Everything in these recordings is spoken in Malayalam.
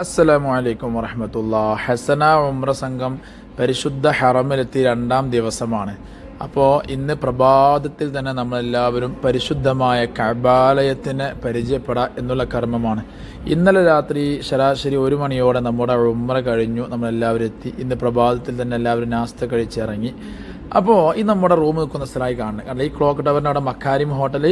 അസ്സലാമു അലൈക്കും വറഹമത്തുള്ള ഹസന ഉമ്ര സംഘം പരിശുദ്ധ ഹറമിലെത്തി രണ്ടാം ദിവസമാണ്. അപ്പോൾ ഇന്ന് പ്രഭാതത്തിൽ തന്നെ നമ്മളെല്ലാവരും പരിശുദ്ധമായ കബാലയത്തിന് പരിചയപ്പെടാം എന്നുള്ള കർമ്മമാണ്. ഇന്നലെ രാത്രി ശരാശരി ഒരു മണിയോടെ നമ്മുടെ ഉമ്ര കഴിഞ്ഞു. നമ്മളെല്ലാവരും എത്തി. ഇന്ന് പ്രഭാതത്തിൽ തന്നെ എല്ലാവരും നാസ്ത കഴിച്ചിറങ്ങി. അപ്പോൾ ഈ നമ്മുടെ റൂം നിൽക്കുന്ന സ്ഥലമായി കാണുന്നത്. കാരണം ഈ ക്ലോക്ക് ടവറിന്റെ അവിടെ മക്കാരിം ഹോട്ടൽ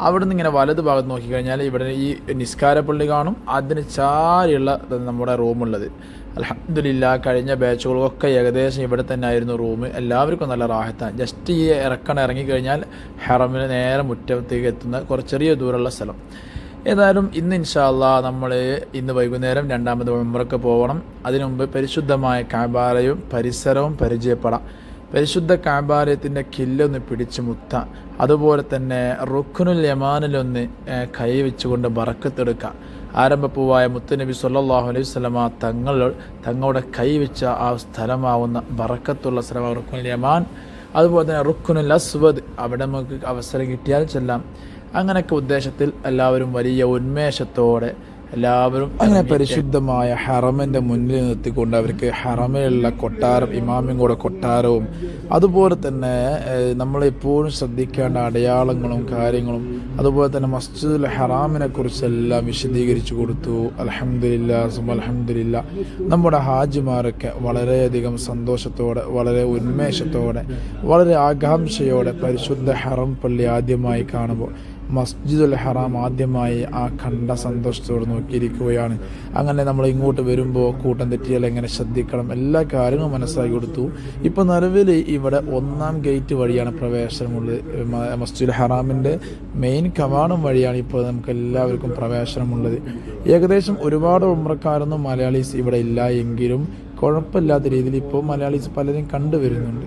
അവിടെ നിന്ന് ഇങ്ങനെ വലത് ഭാഗത്ത് നോക്കിക്കഴിഞ്ഞാൽ ഇവിടെ ഈ നിസ്കാര പള്ളി കാണും. അതിന് ചാരിയുള്ള നമ്മുടെ റൂമുള്ളത് അലഹമില്ല കഴിഞ്ഞ ബാച്ചുകളൊക്കെ ഏകദേശം ഇവിടെ തന്നെ ആയിരുന്നു റൂം എല്ലാവർക്കും നല്ല റാഹത്താണ് ജസ്റ്റ് ഈ ഇറക്കണ ഇറങ്ങിക്കഴിഞ്ഞാൽ ഹെറമിന് നേരെ മുറ്റത്തേക്ക് എത്തുന്ന കുറച്ച് ചെറിയ ദൂരമുള്ള സ്ഥലം. ഏതായാലും ഇന്ന് ഇൻഷാല്ല നമ്മൾ ഇന്ന് വൈകുന്നേരം രണ്ടാമത് ഉംറക്ക് പോകണം. അതിനു മുമ്പ് പരിശുദ്ധമായ കാബാലയും പരിസരവും പരിചയപ്പെടാം. പരിശുദ്ധ കാബാലയത്തിന്റെ കില്ലൊന്ന് പിടിച്ച് മുത്ത. അതുപോലെ തന്നെ റുഖുനുൽ യമാനിലൊന്ന് കൈ വെച്ചുകൊണ്ട് ബറക്കത്തെടുക്കുക ആരംഭപ്പൂവായ മുത്തുനബി സല്ലാഹു അലൈഹി വസല്ലമ തങ്ങൾ തങ്ങളുടെ കൈ വെച്ച ആ സ്ഥലമാവുന്ന ബറക്കത്തുള്ള സ്ഥലമാണ് റുഖുനുൽ യമാൻ. അതുപോലെ തന്നെ റുഖുനുൽ അസ്വദ് അവിടെ നമുക്ക് അവസരം കിട്ടിയാൽ ചെല്ലാം. അങ്ങനെയൊക്കെ ഉദ്ദേശത്തിൽ എല്ലാവരും വലിയ ഉന്മേഷത്തോടെ എല്ലാവരും അങ്ങനെ പരിശുദ്ധമായ ഹറമിന്റെ മുന്നിൽ നിർത്തിക്കൊണ്ട് അവർക്ക് ഹറമിലുള്ള കൊട്ടാരം ഇമാമിയും കൂടെ കൊട്ടാരവും അതുപോലെ തന്നെ നമ്മൾ നമ്മളെപ്പോഴും ശ്രദ്ധിക്കേണ്ട അടയാളങ്ങളും കാര്യങ്ങളും അതുപോലെ തന്നെ മസ്ജിദുൽ ഹറാമിനെ കുറിച്ചെല്ലാം വിശദീകരിച്ചു കൊടുത്തു. അലഹമില്ല സുമ അലഹമില്ല നമ്മുടെ ഹാജിമാരൊക്കെ വളരെയധികം സന്തോഷത്തോടെ വളരെ ഉന്മേഷത്തോടെ വളരെ ആകാംക്ഷയോടെ പരിശുദ്ധ ഹറം പള്ളി ആദ്യമായി കാണുമ്പോൾ മസ്ജിദുൽ ഹറാം ആദ്യമായി ആ കണ്ട സന്തോഷത്തോട് നോക്കിയിരിക്കുകയാണ്. അങ്ങനെ നമ്മൾ ഇങ്ങോട്ട് വരുമ്പോൾ കൂട്ടം തെറ്റിയാൽ എങ്ങനെ ശ്രദ്ധിക്കണം? എല്ലാ കാര്യങ്ങളും മനസ്സിലാക്കി കൊടുത്തു. ഇപ്പോൾ നിലവിൽ ഇവിടെ ഒന്നാം ഗേറ്റ് വഴിയാണ് പ്രവേശനമുള്ളത് മസ്ജിദുൽ ഹറാമിന്റെ മെയിൻ കവാടം വഴിയാണ് ഇപ്പോൾ നമുക്ക് എല്ലാവർക്കും പ്രവേശനമുള്ളത്. ഏകദേശം ഒരുപാട് ഉമ്രക്കാരൊന്നും മലയാളീസ് ഇവിടെ ഇല്ല എങ്കിലും കുഴപ്പമില്ലാത്ത രീതിയിൽ ഇപ്പോൾ മലയാളീസ് പലരും കണ്ടുവരുന്നുണ്ട്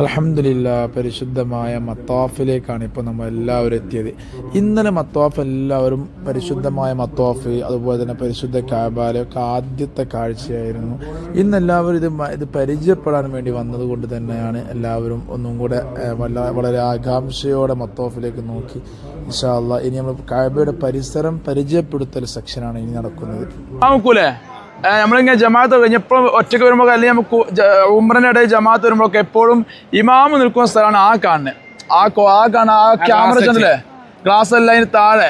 അലഹമില്ല പരിശുദ്ധമായ മത്താഫിലേക്കാണ് ഇപ്പോൾ നമ്മൾ എല്ലാവരും എത്തിയത്. ഇന്നലെ മത്താഫ് എല്ലാവരും പരിശുദ്ധമായ മത്താഫ് അതുപോലെ തന്നെ പരിശുദ്ധ കാബാലൊക്കെ ആദ്യത്തെ കാഴ്ചയായിരുന്നു. ഇന്ന് എല്ലാവരും ഇത് ഇത് പരിചയപ്പെടാൻ വേണ്ടി വന്നതുകൊണ്ട് തന്നെയാണ് എല്ലാവരും ഒന്നും കൂടെ വളരെ ആകാംക്ഷയോടെ മത്താഫിലേക്ക് നോക്കി. ഇൻഷാല്ല ഇനി നമ്മൾ കാബയുടെ പരിസരം പരിചയപ്പെടുത്തൽ സെക്ഷനാണ് ഇനി നടക്കുന്നത്. നമ്മളിങ്ങനെ ജമാഅത്ത് കഴിഞ്ഞ് എപ്പോഴും ഒറ്റയ്ക്ക് വരുമ്പോൾ അല്ലെങ്കിൽ നമുക്ക് ഉമ്രന്റെ ഇടയിൽ ജമാഅത്ത് വരുമ്പോഴൊക്കെ എപ്പോഴും ഇമാമ് നിൽക്കുന്ന സ്ഥലമാണ് ആ കാണുന്നത് ആ ആ കാണുന്ന ആ ക്യാമറ ചെന്നല്ലേ ഗ്ലാസ് എല്ലാം അതിന് താഴെ.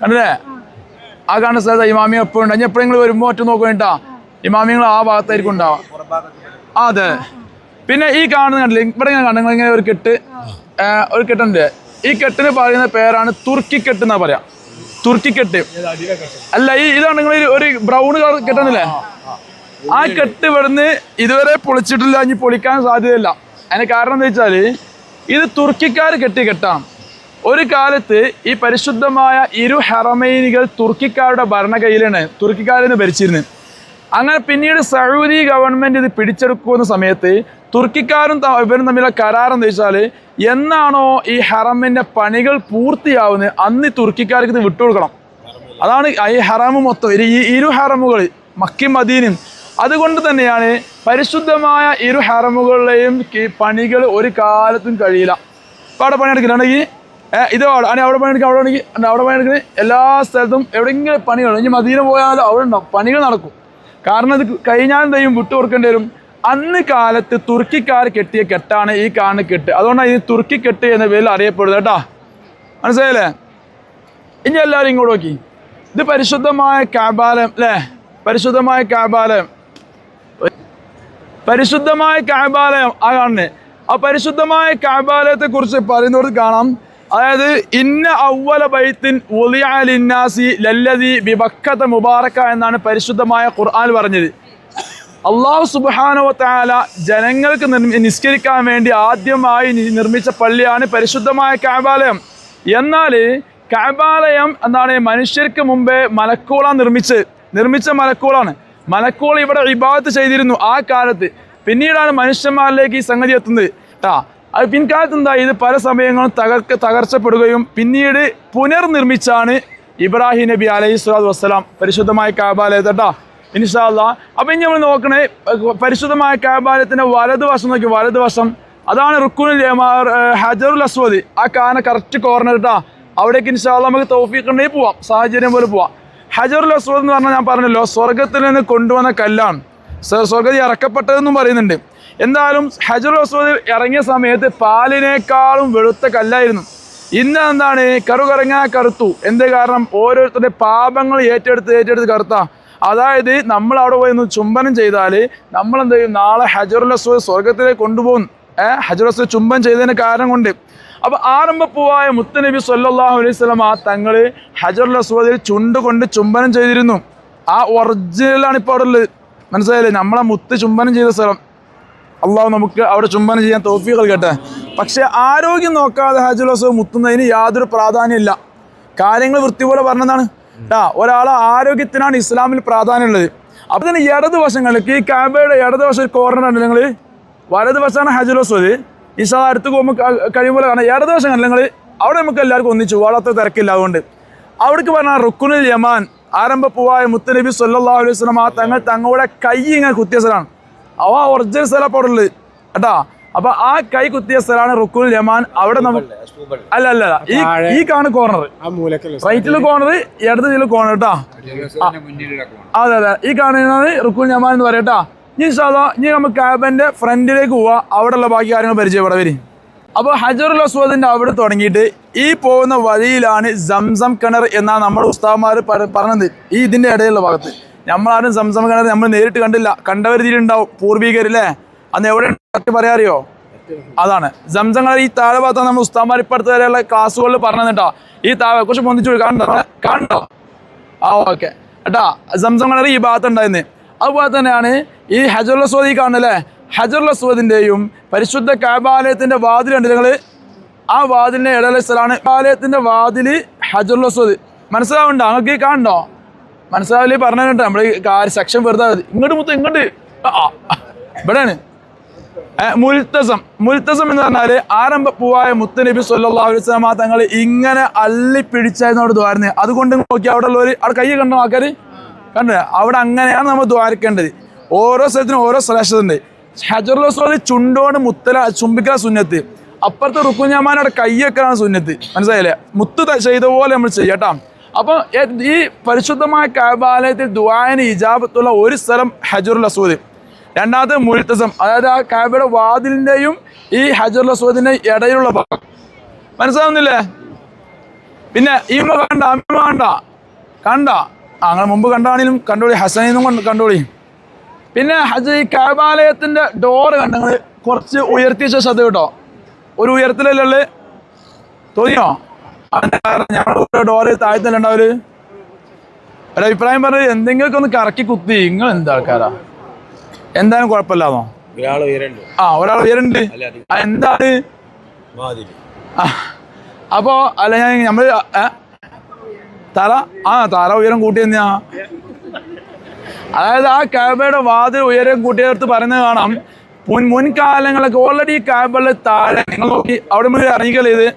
കണ്ടില്ലേ? ആ കാണുന്ന സ്ഥലത്ത് ഇമാമി എപ്പോഴും ഉണ്ട്. ഇനി എപ്പോഴും നിങ്ങൾ വരുമ്പോൾ ഒറ്റ നോക്കണിട്ടാ ഇമാമിങ്ങൾ ആ ഭാഗത്തായിരിക്കും ഉണ്ടാവാം ആ അതെ. പിന്നെ ഈ കാണുന്ന കണ്ടില്ലേ? ഇവിടെ ഇങ്ങനെ കാണുന്നത് നിങ്ങൾ ഇങ്ങനെ ഒരു കെട്ട് ഒരു കെട്ടുണ്ട്. ഈ കെട്ടിന് പറയുന്ന പേരാണ് തുർക്കി കെട്ട് എന്നാ പറയാ. തുർക്കി കെട്ട്. അല്ല ഈ ഇതാണ് നിങ്ങൾ ഒരു ബ്രൗൺ കളർ കെട്ടണില്ലേ ആ കെട്ട് ഇവിടുന്ന് ഇതുവരെ പൊളിച്ചിട്ടില്ല ഇനി പൊളിക്കാൻ സാധ്യതയില്ല. അതിന് കാരണം എന്താ വെച്ചാൽ ഇത് തുർക്കിക്കാർ കെട്ടി കെട്ടാണ്. ഒരു കാലത്ത് ഈ പരിശുദ്ധമായ ഇരു ഹെറമൈനികൾ തുർക്കിക്കാരുടെ ഭരണകൈയിലാണ് തുർക്കിക്കാരെന്ന് ഭരിച്ചിരുന്നത്. അങ്ങനെ പിന്നീട് സൗദി ഗവൺമെന്റ് ഇത് പിടിച്ചെടുക്കുന്ന സമയത്ത് തുർക്കിക്കാരും ഇവരും തമ്മിലുള്ള കരാർ എന്താ വെച്ചാൽ എന്നാണോ ഈ ഹറമിന്റെ പണികൾ പൂർത്തിയാവുന്നത് അന്ന് തുർക്കിക്കാർക്ക് ഇത് വിട്ടുകൊടുക്കണം. അതാണ് ഈ ഹറമ് മൊത്തം. ഈ ഇരു ഹറമുകൾ മക്കി മദീനും അതുകൊണ്ട് തന്നെയാണ് പരിശുദ്ധമായ ഇരു ഹറമുകളിലെയും പണികൾ ഒരു കാലത്തും കഴിയില്ല. ഇപ്പം അവിടെ പണിയെടുക്കുന്നുണ്ടെങ്കിൽ ഇത് അവിടെ അവിടെ പണിയെടുക്കുക അവിടെ അവിടെ പണിയെടുക്കുന്നത് എല്ലാ സ്ഥലത്തും എവിടെയെങ്കിലും പണികൾ. ഇനി മദീന പോയാലും അവിടെ ഉണ്ടാവും. പണികൾ നടക്കും. കാരണം ഇത് കഴിഞ്ഞാലും ദൈവം വിട്ടു കൊടുക്കേണ്ടി വരും. അന്ന് കാലത്ത് തുർക്കിക്കാർ കെട്ടിയ കെട്ടാണ് ഈ കാണുന്ന കെട്ട്. അതുകൊണ്ടാണ് ഇത് തുർക്കി കെട്ട് എന്ന പേരിൽ അറിയപ്പെടുന്നത് കേട്ടോ. മനസ്സിലായില്ലേ? ഇനി എല്ലാവരും ഇങ്ങോട്ട് നോക്കി. ഇത് പരിശുദ്ധമായ കാബാലയം അല്ലേ? പരിശുദ്ധമായ കാബാലയം. പരിശുദ്ധമായ കാബാലയം. ആ കാണുന്നത് ആ പരിശുദ്ധമായ കാബാലയത്തെ കുറിച്ച് പറയുന്നത് കാണാം. അതായത് ഇന്ന ഔവല ബൈത്തിൻ ഉലിയാലിന്നാസി ലല്ലതി വിഭക്കത മുബാറക്ക എന്നാണ് പരിശുദ്ധമായ ഖുർആൻ പറഞ്ഞത്. അള്ളാഹു സുബാനുവത്താല ജനങ്ങൾക്ക് നിസ്കരിക്കാൻ വേണ്ടി ആദ്യമായി നിർമ്മിച്ച പള്ളിയാണ് പരിശുദ്ധമായ കാബാലയം. എന്നാൽ കാബാലയം എന്താണ് മനുഷ്യർക്ക് മുമ്പേ മലക്കൂളാണ് നിർമ്മിച്ച് നിർമ്മിച്ച മലക്കൂളാണ്. മലക്കൂൾ ഇവിടെ ഇബാദത്ത് ചെയ്തിരുന്നു ആ കാലത്ത്. പിന്നീടാണ് മനുഷ്യന്മാരിലേക്ക് ഈ സംഗതി എത്തുന്നത്. കേട്ടാ അത് പിൻകാലത്ത് എന്താ ഇത് പല സമയങ്ങളും തകർക്ക തകർച്ചപ്പെടുകയും പിന്നീട് പുനർനിർമ്മിച്ചാണ് ഇബ്രാഹിം നബി അലൈഹി സ്വലാത്തു വസ്സലാം പരിശുദ്ധമായ കാബാലയത്തെ കേട്ടാ. ഇൻഷാല്ല അപ്പം ഇനി നമ്മൾ നോക്കണേ പരിശുദ്ധമായ കാബാലയത്തിന്റെ വലതുവശം നോക്കി വലതുവശം. അതാണ് റുക്കുനുൽ ഹജറുൽ അസ്വദ്. ആ കാന കറക്റ്റ് കോർണർ കേട്ടാ അവിടേക്ക് ഇൻഷാല്ല നമുക്ക് തൗഫീഖ് ഉണ്ടെങ്കിൽ പോവാം സാഹചര്യം പോലെ പോവാം. ഹജറുൽ അസ്വദ് എന്ന് പറഞ്ഞാൽ ഞാൻ പറഞ്ഞല്ലോ സ്വർഗത്തിൽ നിന്ന് കൊണ്ടുവന്ന കല്ലാണ്. സ്വ- സ്വർഗതി ഇറക്കപ്പെട്ടതെന്നും പറയുന്നുണ്ട്. എന്തായാലും ഹജറുൽ അസ്വദ് ഇറങ്ങിയ സമയത്ത് പാലിനേക്കാളും വെളുത്ത കല്ലായിരുന്നു. ഇന്ന് എന്താണ്? കറുകറങ്ങാ കറുത്തു. എന്ത് കാരണം? ഓരോരുത്തരുടെ പാപങ്ങൾ ഏറ്റെടുത്ത് ഏറ്റെടുത്ത് കറുത്ത. അതായത് നമ്മൾ അവിടെ പോയി ഒന്ന് ചുംബനം ചെയ്താൽ നമ്മൾ എന്ത് ചെയ്യും? നാളെ ഹജറുൽ അസ്വദ് സ്വർഗത്തിലേക്ക് കൊണ്ടുപോകും. ഏഹ് ഹജറുൽ അസ്വദ് ചുംബനം ചെയ്തതിന് കാരണം കൊണ്ട്. അപ്പൊ ആരംഭപ്പൂവായ മുത്തനബി സല്ലാഹു അലൈഹി സ്വലം ആ തങ്ങൾ ഹജറുൽ അസ്വദിൽ ചുണ്ടുകൊണ്ട് ചുംബനം ചെയ്തിരുന്നു. ആ ഒറിജിനലാണ് ഇപ്പോൾ അവിടെ ഉള്ളത്. മനസ്സിലായില്ലേ? നമ്മളെ മുത്ത് ചുംബനം ചെയ്ത സ്ഥലം. അള്ളാഹു നമുക്ക് അവിടെ ചുംബനം ചെയ്യാൻ തോഫി നൽകട്ടെ. പക്ഷെ ആരോഗ്യം നോക്കാതെ ഹജുൽ അസ്വദ് മുത്തുന്നതിന് യാതൊരു പ്രാധാന്യമില്ല കാര്യങ്ങൾ വൃത്തി പോലെ പറഞ്ഞതാണ്. ട്ടാ ഒരാളെ ആരോഗ്യത്തിനാണ് ഇസ്ലാമിൽ പ്രാധാന്യമുള്ളത് അപ്പൊ തന്നെ ഇടതുവശങ്ങൾക്ക് ഈ ക്യാബയുടെ ഇടതുവശം കോർണർ ഉണ്ട് നിങ്ങൾ വലതുവശമാണ് ഹജുൽ അസ്വദ് ഇഷാ അടുത്ത് പോകുമ്പോൾ കഴിയുമ്പോൾ കാണാം. ഇടതുവശം കണ്ടില്ല നിങ്ങൾ അവിടെ നമുക്ക് എല്ലാവർക്കും ഒന്നിച്ചു വളർത്ത തിരക്കില്ല അതുകൊണ്ട്. അവിടേക്ക് പറഞ്ഞാൽ റുക്കുനുൽ യമാൻ. ആരംഭ പൂവായ മുത്തനബി സല്ലല്ലാഹു അലൈഹി വസല്ലം ആ തങ്ങൾ തങ്ങളുടെ കൈ ഇങ്ങനെ കുത്തിയ സ്ഥലമാണ്. അവ ഒറിജിനൽ സ്ഥല അപ്പോൾ ഉള്ളത് കേട്ടാ? അപ്പൊ ആ കൈ കുത്തിയ സ്ഥലമാണ് റുക്കുൽ യമാൻ. അവിടെ നമുക്ക് അല്ല അല്ല അല്ല. ഈ ഈ കാണുന്ന കോർണർ ആ മൂലക്കല്ല റൈറ്റിൽ കോർണർ ഇടത് ഇതിൽ കോർണർ കേട്ടാ? അതെ അതെ. ഈ കാണുന്നത് റുക്കുൽ യമാൻ എന്ന് പറയട്ടാ ഇനി സാധാ ഇനി നമുക്ക് ക്യാബിന്റെ ഫ്രണ്ടിലേക്ക് പോവാ. അവിടെയുള്ള ബാക്കി കാര്യങ്ങൾ പരിചയപ്പെടാൻ വരും. അപ്പോൾ ഹജറുൽ അസ്വദിന്റെ അവിടെ തുടങ്ങിയിട്ട് ഈ പോകുന്ന വഴിയിലാണ് സംസം കിണർ എന്നാണ് നമ്മുടെ ഉസ്താവന്മാർ പറഞ്ഞത്. ഈ ഇതിന്റെ ഇടയിലുള്ള ഭാഗത്ത്. നമ്മളാരും സംസം കിണർ നമ്മൾ നേരിട്ട് കണ്ടില്ല. കണ്ടവരുതിയിലുണ്ടാവും പൂർവികരില്ലേ അന്ന് എവിടെ പറയാറിയോ അതാണ്. സംസം കിണർ ഈ താഴെ ഭാഗത്താണ് നമ്മൾ ഉസ്താവന്മാർ ഇപ്പടുത്ത് വരെയുള്ള ക്ലാസ്സുകളിൽ പറഞ്ഞു കേട്ടോ ഈ താഴെ കുറച്ച് പൊന്നിച്ചു കാണണ്ടോ കാണണ്ടോ ആ ഓക്കെ. കേട്ടാ സംസം കിണർ ഈ ഭാഗത്തുണ്ടായിരുന്നു. അതുപോലെ തന്നെയാണ് ഈ ഹജറുൽ സ്വദി ഈ കാണുന്നല്ലേ? ഹജറുൽ സ്വദിന്റെയും പരിശുദ്ധ കാബാലയത്തിന്റെ വാതിലുണ്ട് നിങ്ങൾ ആ വാതിലിന്റെ ഇടയിലെ സ്ഥലമാണ് ആലയത്തിന്റെ വാതിൽ ഹജറുൽ അസ്വദ് മനസ്സിലാവുണ്ടോ അങ്ങക്ക് കാണണ്ടോ മനസ്സിലാവില്ലേ? പറഞ്ഞു നമ്മൾ സെക്ഷൻ വെറുതെ മതി. ഇങ്ങോട്ട് മുത്തം ഇങ്ങോട്ട് ഇവിടെയാണ്. മുൽത്തസം. മുൽത്തസം എന്ന് പറഞ്ഞാൽ ആരംഭ പൂവായ മുത്തനബി സല്ലല്ലാഹു അലൈഹി വസല്ലമ തങ്ങൾ ഇങ്ങനെ അള്ളി പിടിച്ചായിരുന്നു ദ്വാരുന്നത് അതുകൊണ്ട് നോക്കി അവിടെ ഉള്ളവര് അവിടെ കൈ കണ്ടോ ആൾക്കാർ കണ്ടേ? അവിടെ അങ്ങനെയാണ് നമ്മൾ ദ്വാരക്കേണ്ടത്. ഓരോ സ്ഥലത്തിനും ഓരോ ശ്രേഷ്ഠതയുണ്ട്. ഹജറുൽ ചുണ്ടോട് മുത്തല ചുംബിക്കല സുന്നത്ത്. അപ്പുറത്തെ റുക്കുഞ്ഞാമാനോടെ കൈ വെക്കലാണ് സുന്നത്ത്. മനസ്സിലായില്ലേ? മുത്ത് ചെയ്ത പോലെ നമ്മൾ ചെയ്യട്ടാ അപ്പം ഈ പരിശുദ്ധമായ കാബാലയത്തിൽ ദുബായന് ഇജാബത്തുള്ള ഒരു സ്ഥലം ഹജറുൽ അസൂദ് രണ്ടാമത്തെ മുൽത്തസം. അതായത് ആ കാബയുടെ വാതിലിന്റെയും ഈ ഹജറുൽ അസൂദിന്റെ ഇടയിലുള്ള ഭാഗം. മനസ്സിലാവുന്നില്ലേ? പിന്നെ ഇമ്മ കണ്ട അമ്മ കണ്ട. കണ്ട. അങ്ങനെ മുമ്പ് കണ്ടാണെങ്കിലും കണ്ടോളി. ഹസനെന്നും കൊണ്ട് കണ്ടോളി. പിന്നെ ഹജ് ഈ കാബാലയത്തിന്റെ ഡോറ് കണ്ടങ്ങൾ കുറച്ച് ഉയർത്തിയ ശേഷം അത് കേട്ടോ. ഒരു ഉയരത്തിലല്ലേ തോന്നിയോ? അതിന്റെ കാരണം ഞങ്ങളുടെ ഡോറ് താഴ്ത്തലുണ്ടാവര് ഒരഭിപ്രായം പറഞ്ഞു പറഞ്ഞത് എന്തെങ്കിലുമൊക്കെ ഒന്ന് കറക്കി കുത്തി. നിങ്ങൾ എന്താ ആൾക്കാരാ? എന്തായാലും കുഴപ്പമില്ലാന്നോ? ആ ഒരാൾ ഉയരുണ്ട്. എന്താണ്? അപ്പോ അല്ല ഞാൻ നമ്മൾ തല ആ തല ഉയരം കൂട്ടി തന്നെയാ. അതായത് ആ കാബയുടെ വാതിൽ ഉയരം കൂട്ടിയെടുത്ത് പറയുന്നത് കാണാം. മുൻ മുൻകാലങ്ങളൊക്കെ ഓൾറെഡി കാബിളിൽ താഴെ നിങ്ങൾ നോക്കി അവിടെ മുതൽ ഇറങ്ങിക്കല്ലേ ഇത്?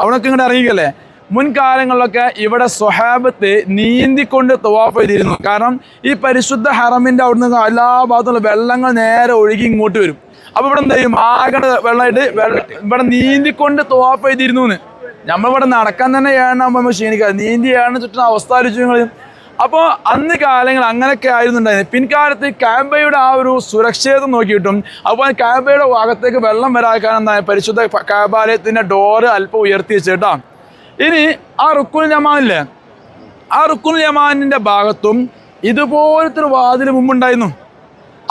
അവിടെ ഇങ്ങോട്ട് ഇറങ്ങിക്കല്ലേ? മുൻകാലങ്ങളിലൊക്കെ ഇവിടെ സ്വഹാബത്ത് നീന്തിക്കൊണ്ട് തവാഫ് ചെയ്തിരുന്നു. കാരണം ഈ പരിശുദ്ധ ഹറമിന്റെ അവിടുന്ന് എല്ലാ ഭാഗത്തുള്ള വെള്ളങ്ങൾ നേരെ ഒഴുകി ഇങ്ങോട്ട് വരും. അപ്പോൾ ഇവിടെ എന്ത് ചെയ്യും? ആകെ വെള്ളമായിട്ട് വെള്ളം ഇവിടെ നീന്തിക്കൊണ്ട് തവാഫ് ചെയ്തിരുന്നു എന്ന്. നമ്മളിവിടെ നടക്കാൻ തന്നെ ഏണ്ണാകുമ്പോൾ ക്ഷീണിക്കുക നീന്തി ഏണ ചുറ്റുന്ന അവസ്ഥ ആലോചിച്ചു അപ്പോൾ അന്ന് കാലങ്ങൾ അങ്ങനെയൊക്കെ ആയിരുന്നുണ്ടായിരുന്നു. പിൻകാലത്ത് കാമ്പയുടെ ആ ഒരു സുരക്ഷിതം നോക്കിയിട്ടും അതുപോലെ കാബയുടെ ഭാഗത്തേക്ക് വെള്ളം വരാക്കാൻ എന്താ പരിശുദ്ധ കാബാലയത്തിന്റെ ഡോറ് അല്പം ഉയർത്തി വെച്ചേട്ടാ. ഇനി ആ റുക്കുൽ ജമാനില്ലേ ആ റുക്കുൽ ജമാനിന്റെ ഭാഗത്തും ഇതുപോലത്തെ ഒരു വാതിൽ മുമ്പുണ്ടായിരുന്നു.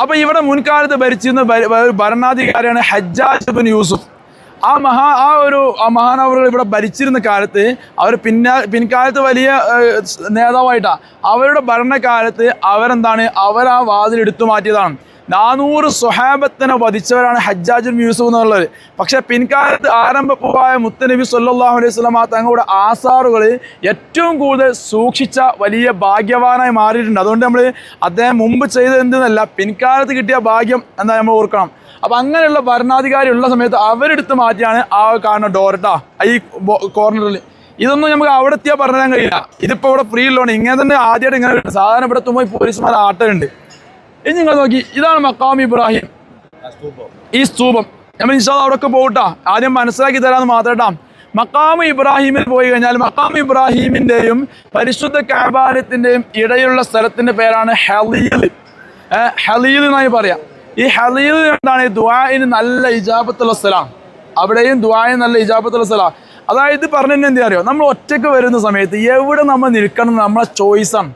അപ്പോൾ ഇവിടെ മുൻകാലത്ത് ഭരിച്ചിരുന്ന ഭര- ഭര- ഭരണാധികാരിയാണ് ഹജ്ജാജ് ബിൻ യൂസുഫ്. ആ മഹാ ആ ഒരു ആ മഹാനവറുകൾ ഇവിടെ ഭരിച്ചിരുന്ന കാലത്ത് അവർ പിന്നാ പിൻകാലത്ത് വലിയ നേതാവായിട്ടാണ് അവരുടെ ഭരണകാലത്ത് അവരെന്താണ്? അവർ ആ വാതിൽ എടുത്തു മാറ്റിയതാണ്. നാനൂറ് സ്വഹാബത്തിനെ വധിച്ചവരാണ് ഹജ്ജാജുൽ യൂസുഫ് എന്നുള്ളത്. പക്ഷേ പിൻകാലത്ത് ആരംഭപ്പൂവായ മുത്തനബി സല്ലാഹു അലൈഹി വസല്ലം തങ്ങളുടെ ആസാറുകൾ ഏറ്റവും കൂടുതൽ സൂക്ഷിച്ച വലിയ ഭാഗ്യവാനായി മാറിയിട്ടുണ്ട്. അതുകൊണ്ട് നമ്മൾ അദ്ദേഹം മുമ്പ് ചെയ്തത് എന്തെന്നല്ല പിൻകാലത്ത് കിട്ടിയ ഭാഗ്യം എന്താ നമ്മൾ ഓർക്കണം. അപ്പൊ അങ്ങനെയുള്ള ഭരണാധികാരി ഉള്ള സമയത്ത് അവരെടുത്ത് മാറ്റിയാണ് ആ കാണുന്ന ഡോർട്ടാ ഈ കോർണറിൽ ഇതൊന്നും നമുക്ക് അവിടെ എത്തിയാൽ പറഞ്ഞു തരാൻ കഴിയില്ല. ഇതിപ്പോ ഇവിടെ ഫ്രീ ഉള്ളതുകൊണ്ട് ഇങ്ങനെ തന്നെ ആദ്യമായിട്ട് ഇങ്ങനെ കിട്ടും സാധാരണ ഇവിടെ എത്തുമ്പോൾ പോലീസുമാർ ആട്ടുണ്ട് ഇനി നിങ്ങൾ നോക്കി ഇതാണ് മക്കാം ഇബ്രാഹിം. ഈ സ്തൂപം. നമ്മൾ ഇൻഷാ അവിടെ ഒക്കെ പോകട്ടാ ആദ്യം മനസ്സിലാക്കി തരാമെന്ന് മാത്രം മക്കാമ് ഇബ്രാഹിമിൽ പോയി കഴിഞ്ഞാൽ മക്കാം ഇബ്രാഹിമിന്റെയും പരിശുദ്ധ കാബാലത്തിന്റെയും ഇടയിലുള്ള സ്ഥലത്തിന്റെ പേരാണ് ഹലീൽ. ഹലീൽ എന്നായി പറയാം. ഈ ഹലീൽ എന്താണ് ദുആന് നല്ല ഇജാബത്തുള്ള സ്ഥലം അവിടെയും ദുആന് നല്ല ഇജാബത്തുള്ള സ്ഥലം അതായത് പറഞ്ഞു എന്താ അറിയോ? നമ്മൾ ഒറ്റയ്ക്ക് വരുന്ന സമയത്ത് എവിടെ നമ്മൾ നിൽക്കണം നമ്മളെ ചോയ്സാണ്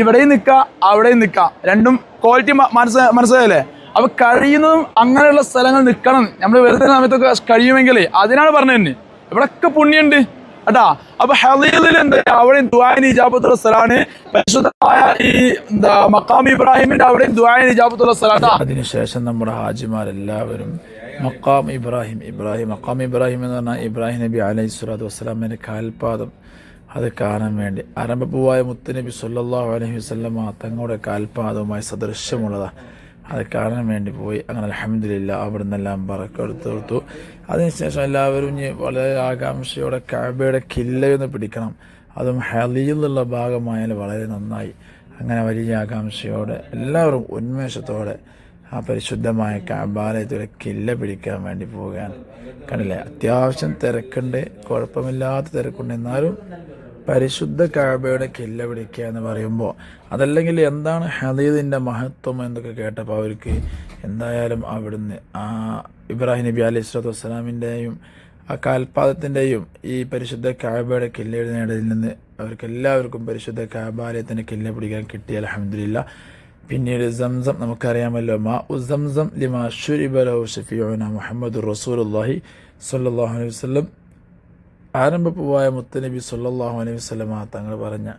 ഇവിടെയും നിൽക്കുക അവിടെയും നിൽക്കുക രണ്ടും ക്വാളിറ്റി മനസ്സ മനസ്സിലായല്ലേ? അപ്പം കഴിയുന്നതും അങ്ങനെയുള്ള സ്ഥലങ്ങൾ നിൽക്കണം. നമ്മൾ വരുന്ന സമയത്തൊക്കെ കഴിയുമെങ്കിലേ അതിനാണ് പറഞ്ഞു തന്നെ ഇവിടെയൊക്കെ പുണ്യുണ്ട്. കേട്ടാ അപ്പൊ ഹലീലിൽ എന്താ അവിടെ ദുബായി ഇജാബത്തുള്ള സ്ഥലമാണ്. പരിശുദ്ധമായ ഈ എന്താ മക്കാം ഇബ്രാഹിമിന്റെ അവിടെയും ദുബായി ഇജാബത്തുള്ള സ്ഥലമാണ് അതിനുശേഷം നമ്മുടെ ഹാജിമാരെല്ലാവരും മക്കാം ഇബ്രാഹിം ഇബ്രാഹിം മക്കാം ഇബ്രാഹിം എന്ന് പറഞ്ഞാൽ ഇബ്രാഹിം നബി അലൈഹി സ്വലാത്തു വസ്സലാമിന്റെ കാൽപാദം അത് കാണാൻ വേണ്ടി. അരമ്പപ്പൂവായ മുത്തുനബി സല്ലാ അലൈഹി വസല്ലമ തങ്ങളുടെ കാൽപാദവുമായി സദൃശ്യമുള്ളതാണ് അത് കാണാൻ വേണ്ടി പോയി. അങ്ങനെ അലഹമില്ല അവിടെ നിന്നെല്ലാം പറക്കെടുത്ത് കൊടുത്തു. അതിനുശേഷം എല്ലാവരും വളരെ ആകാംക്ഷയോടെ കാബയുടെ കില്ലയൊന്ന് പിടിക്കണം. അതും ഹലിയിലുള്ള ഭാഗമായാൽ വളരെ നന്നായി. അങ്ങനെ വലിയ ആകാംക്ഷയോടെ എല്ലാവരും ഉന്മേഷത്തോടെ ആ പരിശുദ്ധമായ കാബാലയത്തിലെ കില്ല പിടിക്കാൻ വേണ്ടി പോവുകയാണ്. കണ്ടില്ലേ? അത്യാവശ്യം തിരക്കുണ്ട്. കുഴപ്പമില്ലാത്ത തിരക്കുണ്ട്. എന്നാലും പരിശുദ്ധ കാബയുടെ കില്ല പിടിക്കുക എന്ന് പറയുമ്പോൾ അതല്ലെങ്കിൽ എന്താണ് ഹദീദിന്റെ മഹത്വം എന്നൊക്കെ കേട്ടപ്പോൾ അവർക്ക് എന്തായാലും അവിടുന്ന് ആ ഇബ്രാഹിം നബി അലൈഹി സ്വലാത്തു വസ്സലാമിന്റെയും ആ കാൽപാദത്തിന്റെയും ഈ പരിശുദ്ധ കാബയുടെ കില്ല ഇടയിൽ നിന്ന് അവർക്ക് എല്ലാവർക്കും പരിശുദ്ധ കാബാലയത്തിന്റെ കില്ല പിടിക്കാൻ കിട്ടിയ അലഹമില്ല പിന്നീട് സംസം നമുക്കറിയാമല്ലോ മാ ഉസംസം ലിമാ ഷുരിബലോ ഷഫിയോന മുഹമ്മദ് റസൂലുള്ളാഹി സ്വല്ലല്ലാഹു അലൈഹി വസല്ലം. ആരംഭപ്പുവായ മുത്തനബി സുല്ലാഹു അലൈഹി വസ്ലമ തങ്ങൾ പറഞ്ഞ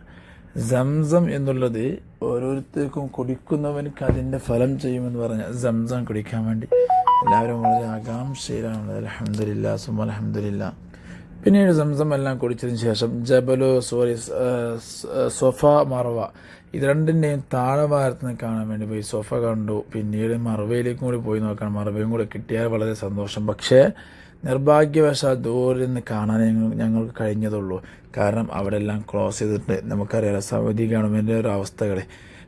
സംസം എന്നുള്ളത് ഓരോരുത്തർക്കും കുടിക്കുന്നവനക്ക് അതിന്റെ ഫലം ചെയ്യുമെന്ന് പറഞ്ഞ സംസം കുടിക്കാൻ വേണ്ടി. എല്ലാവരും വളരെ ആകാംക്ഷയിലാണ്. അലഹമില്ല സുമ അലഹമില്ല പിന്നീട് സംസം എല്ലാം കുടിച്ചതിന് ശേഷം ജബലു സോറി സൊഫ മറവ ഇത് രണ്ടിന്റെയും താഴെഭാഗത്ത് നിന്ന് കാണാൻ വേണ്ടി പോയി. സൊഫ കണ്ടു. പിന്നീട് മറവയിലേക്കും കൂടി പോയി നോക്കണം. മറവയും കൂടി കിട്ടിയാൽ വളരെ സന്തോഷം. പക്ഷേ നിർഭാഗ്യവശാൽ ദൂരെ നിന്ന് കാണാൻ ഞങ്ങൾ ഞങ്ങൾക്ക് കഴിഞ്ഞതുള്ളൂ. കാരണം അവിടെ എല്ലാം ക്ലോസ് ചെയ്തിട്ട് നമുക്കറിയാം സൗദി ഗവൺമെന്റിന്റെ ഒരു അവസ്ഥകൾ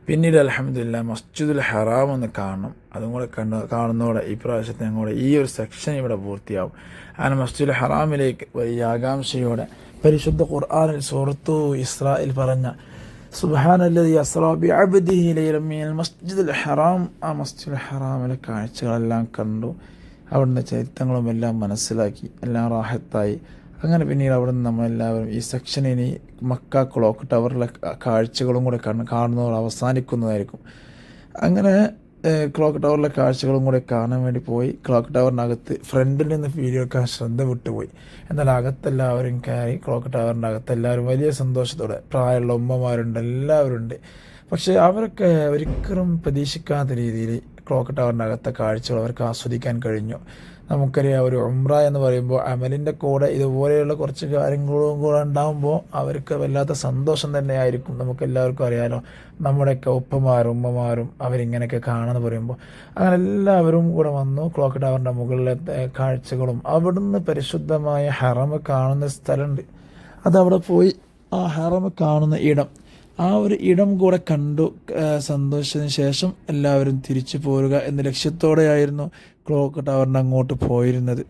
പിന്നീട് അലഹമില്ല മസ്ജിദുൽ ഹറാം ഒന്ന് കാണണം. അതും കൂടെ കണ്ട് കാണുന്നതോടെ ഈ പ്രാവശ്യത്തെ ഞങ്ങളുടെ ഈ ഒരു സെക്ഷൻ ഇവിടെ പൂർത്തിയാവും. അങ്ങനെ മസ്ജിദുൽ ഹറാമിലേക്ക് വലിയ ആകാംക്ഷയോടെ പരിശുദ്ധ ഖുർആാനിൽ സുഹൃത്തു ഇസ്രായേൽ പറഞ്ഞ സുബാനല്ലതി അസ്രാബി അബദിഹി ലൈലം മിനൽ മസ്ജിദുൽ ഹറാം. ആ മസ്ജിദുൽ ഹറാമിലെ കാഴ്ചകളെല്ലാം കണ്ടു. അവിടുന്ന് ചരിത്രങ്ങളും എല്ലാം മനസ്സിലാക്കി എല്ലാം റാഹത്തായി. അങ്ങനെ പിന്നീട് അവിടെ നിന്ന് നമ്മളെല്ലാവരും ഈ സെക്ഷൻ ഇനി മക്ക ക്ലോക്ക് ടവറിലെ കാഴ്ചകളും കൂടെ കണ്ണ് കാണുന്നതോടെ അവസാനിക്കുന്നതായിരിക്കും. അങ്ങനെ ക്ലോക്ക് ടവറിലെ കാഴ്ചകളും കൂടെ കാണാൻ വേണ്ടി പോയി. ക്ലോക്ക് ടവറിനകത്ത് ഫ്രണ്ടിൽ നിന്ന് വീഡിയോ എടുക്കാൻ ശ്രദ്ധ വിട്ടുപോയി. എന്നാൽ അകത്തെല്ലാവരും കയറി ക്ലോക്ക് ടവറിന്റെ അകത്ത് എല്ലാവരും വലിയ സന്തോഷത്തോടെ പ്രായമുള്ള ഉമ്മമാരുണ്ട് എല്ലാവരും ഉണ്ട് പക്ഷേ അവരൊക്കെ ഒരിക്കലും പ്രതീക്ഷിക്കാത്ത രീതിയിൽ ക്ലോക്ക് ടവറിനകത്തെ കാഴ്ചകൾ അവർക്ക് ആസ്വദിക്കാൻ കഴിഞ്ഞു. നമുക്കറിയാം ഒരു ഉംറ എന്ന് പറയുമ്പോൾ അമലിന്റെ കൂടെ ഇതുപോലെയുള്ള കുറച്ച് കാര്യങ്ങളും കൂടെ ഉണ്ടാകുമ്പോൾ അവർക്ക് വല്ലാത്ത സന്തോഷം തന്നെയായിരിക്കും. നമുക്ക് എല്ലാവർക്കും അറിയാലോ നമ്മുടെയൊക്കെ ഉപ്പമാരും ഉമ്മമാരും അവരിങ്ങനെയൊക്കെ കാണാമെന്ന് പറയുമ്പോൾ. അങ്ങനെ എല്ലാവരും കൂടെ വന്നു ക്ലോക്ക് ടവറിന്റെ മുകളിലെ കാഴ്ചകളും. അവിടുന്ന് പരിശുദ്ധമായ ഹറമ് കാണുന്ന സ്ഥലമുണ്ട്. അതവിടെ പോയി ആ ഹറമ് കാണുന്ന ഇടം. ആ ഒരു ഇടം കൂടെ കണ്ടു സന്തോഷത്തിന് ശേഷം എല്ലാവരും തിരിച്ചു പോരുക എന്ന ലക്ഷ്യത്തോടെയായിരുന്നു ക്ലോക്ക് ടവറിന് അങ്ങോട്ട് പോയിരുന്നത്.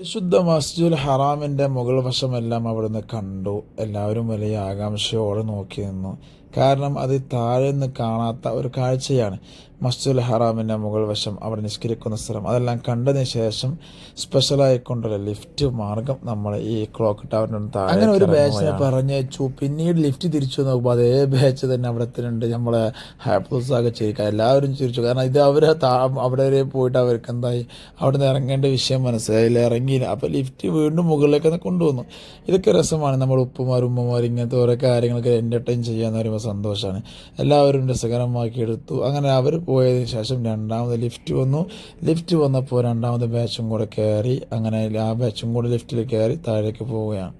വിശുദ്ധ മസ്ജിദുൽ ഹറാമിന്റെ മുകൾ വശമെല്ലാം അവിടുന്ന് കണ്ടു. എല്ലാവരും വലിയ ആകാംക്ഷയോടെ നോക്കി നിന്നു. കാരണം അത് താഴെ നിന്ന് കാണാത്ത ഒരു കാഴ്ചയാണ്. മസ്ജിദുൽ ഹറാമിന്റെ മുകൾ വശം അവിടെ നിഷ്കരിക്കുന്ന സ്ഥലം. അതെല്ലാം കണ്ടതിന് ശേഷം സ്പെഷ്യലായിക്കൊണ്ടുള്ള ലിഫ്റ്റ് മാർഗം നമ്മൾ ഈ ക്ലോക്ക് ടവറിന്റെ താഴെ അങ്ങനെ ഒരു ബാച്ചിനെ പറഞ്ഞു പിന്നീട് ലിഫ്റ്റ് തിരിച്ചു നോക്കുമ്പോൾ അതേ ബാച്ച് തന്നെ അവിടെ തന്നെയുണ്ട് നമ്മളെ ഹാപ്പിസാകെ ചിരിക്കുക എല്ലാവരും ചിരിച്ചു. കാരണം ഇത് അവർ അവിടെ വരെ പോയിട്ട് അവർക്ക് എന്തായി? അവിടെ നിന്ന് ഇറങ്ങേണ്ട വിഷയം മനസ്സിലായില്ല. ഇറങ്ങിയില്ല. അപ്പോൾ ലിഫ്റ്റ് വീണ്ടും മുകളിലേക്ക് കൊണ്ടുവന്നു. ഇതൊക്കെ രസമാണ്. നമ്മൾ ഉപ്പുമാർ ഉമ്മമാർ ഇങ്ങനത്തെ ഓരോ കാര്യങ്ങളൊക്കെ എന്റർടൈൻ ചെയ്യാന്ന് പറയുമ്പോൾ സന്തോഷമാണ് എല്ലാവരും രസകരമാക്കി എടുത്തു. അങ്ങനെ അവർ പോയതിന് ശേഷം രണ്ടാമത് ലിഫ്റ്റ് വന്നു. ലിഫ്റ്റ് വന്നപ്പോൾ രണ്ടാമത് ബാച്ചും കൂടെ കയറി അങ്ങനെ ആ ബാച്ചും കൂടെ ലിഫ്റ്റിൽ കയറി താഴേക്ക് പോവുകയാണ്.